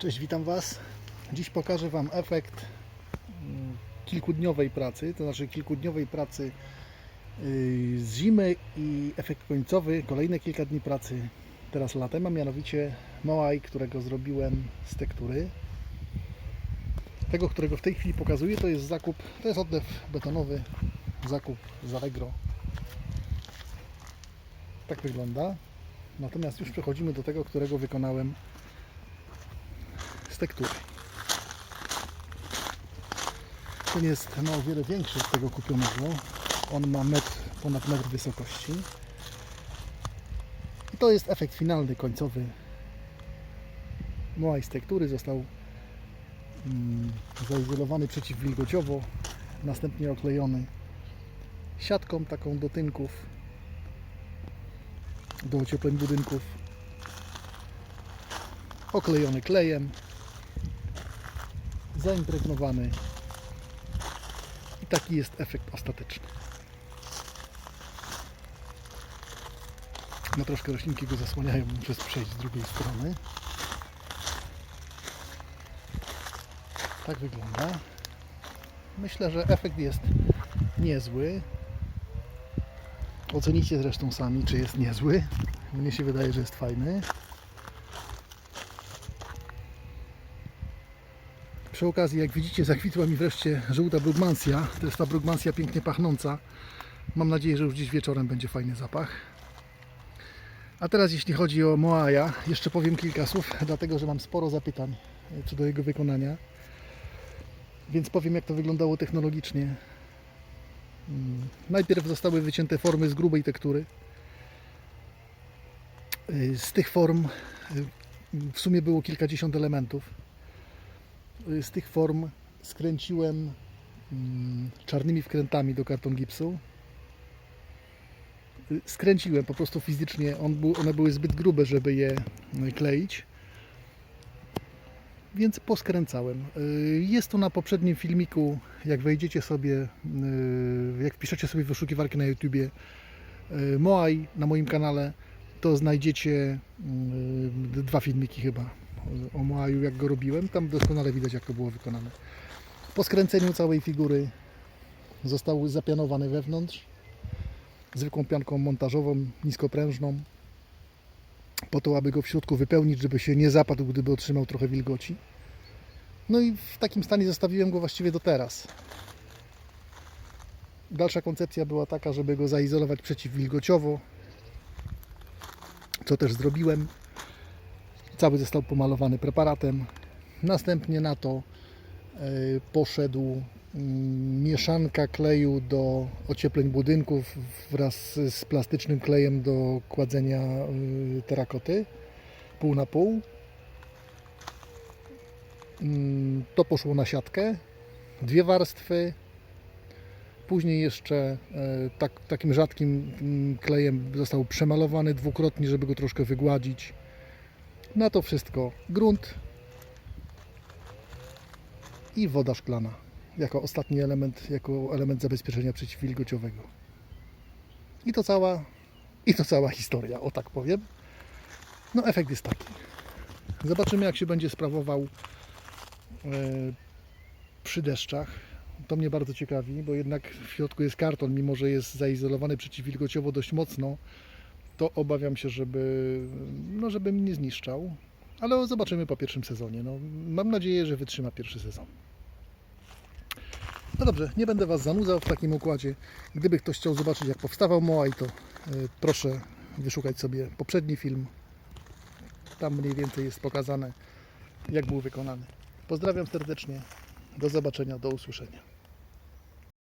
Cześć, witam Was. Dziś pokażę Wam efekt mm, kilkudniowej pracy, to znaczy kilkudniowej pracy yy, z zimy i efekt końcowy, kolejne kilka dni pracy teraz latem, a mianowicie Moai, którego zrobiłem z tektury. Tego, którego w tej chwili pokazuję, to jest zakup, to jest odlew betonowy, zakup z Allegro. Tak wygląda. Natomiast już przechodzimy do tego, którego wykonałem Ten jest no, o wiele większy od tego kupionego. On ma metr, ponad metr wysokości. I to jest efekt finalny, końcowy. Moai z tektury został mm, zaizolowany przeciwwilgociowo, następnie oklejony siatką taką do tynków, do ociepleń budynków, oklejony klejem, zaimpregnowany i taki jest efekt ostateczny. No troszkę roślinki go zasłaniają, muszę przejść z drugiej strony. Tak wygląda. Myślę, że efekt jest niezły. Ocenicie zresztą sami, czy jest niezły. Mnie się wydaje, że jest fajny. Przy okazji, jak widzicie, zakwitła mi wreszcie żółta brugmansja. To jest ta brugmansja pięknie pachnąca. Mam nadzieję, że już dziś wieczorem będzie fajny zapach. A teraz jeśli chodzi o Moaja, jeszcze powiem kilka słów, dlatego że mam sporo zapytań e, co do jego wykonania. Więc powiem jak to wyglądało technologicznie. Mm, Najpierw zostały wycięte formy z grubej tektury. Y, Z tych form y, w sumie było kilkadziesiąt elementów. Y, Z tych form skręciłem mm, czarnymi wkrętami do karton gipsu. Y, Skręciłem po prostu fizycznie. One były zbyt grube, żeby je y, kleić. Więc poskręcałem. Jest to na poprzednim filmiku. Jak wejdziecie sobie, jak wpiszecie sobie wyszukiwarkę na YouTubie Moai na moim kanale, to znajdziecie dwa filmiki chyba o Moaju, jak go robiłem. Tam doskonale widać, jak to było wykonane. Po skręceniu całej figury został zapianowany wewnątrz zwykłą pianką montażową, niskoprężną po to, aby go w środku wypełnić, żeby się nie zapadł, gdyby otrzymał trochę wilgoci. No i w takim stanie zostawiłem go właściwie do teraz. Dalsza koncepcja była taka, żeby go zaizolować przeciwwilgociowo, co też zrobiłem. Cały został pomalowany preparatem. Następnie na to e, poszedł mm, mieszanka kleju do ociepleń budynków wraz z plastycznym klejem do kładzenia y, terakoty pół na pół. Mm, To poszło na siatkę. Dwie warstwy. Później jeszcze e, tak, takim rzadkim mm, klejem został przemalowany dwukrotnie, żeby go troszkę wygładzić. Na to wszystko grunt i woda szklana jako ostatni element, jako element zabezpieczenia przeciwwilgociowego. I to cała, i to cała historia, o tak powiem. No efekt jest taki. Zobaczymy jak się będzie sprawował e, przy deszczach. To mnie bardzo ciekawi, bo jednak w środku jest karton, mimo że jest zaizolowany przeciwwilgociowo dość mocno, to obawiam się, żeby, no, żeby mi nie zniszczał. Ale zobaczymy po pierwszym sezonie. No, mam nadzieję, że wytrzyma pierwszy sezon. No dobrze, nie będę Was zanudzał w takim układzie. Gdyby ktoś chciał zobaczyć, jak powstawał Moai, to y, proszę wyszukać sobie poprzedni film. Tam mniej więcej jest pokazane, jak był wykonany. Pozdrawiam serdecznie. Do zobaczenia, do usłyszenia.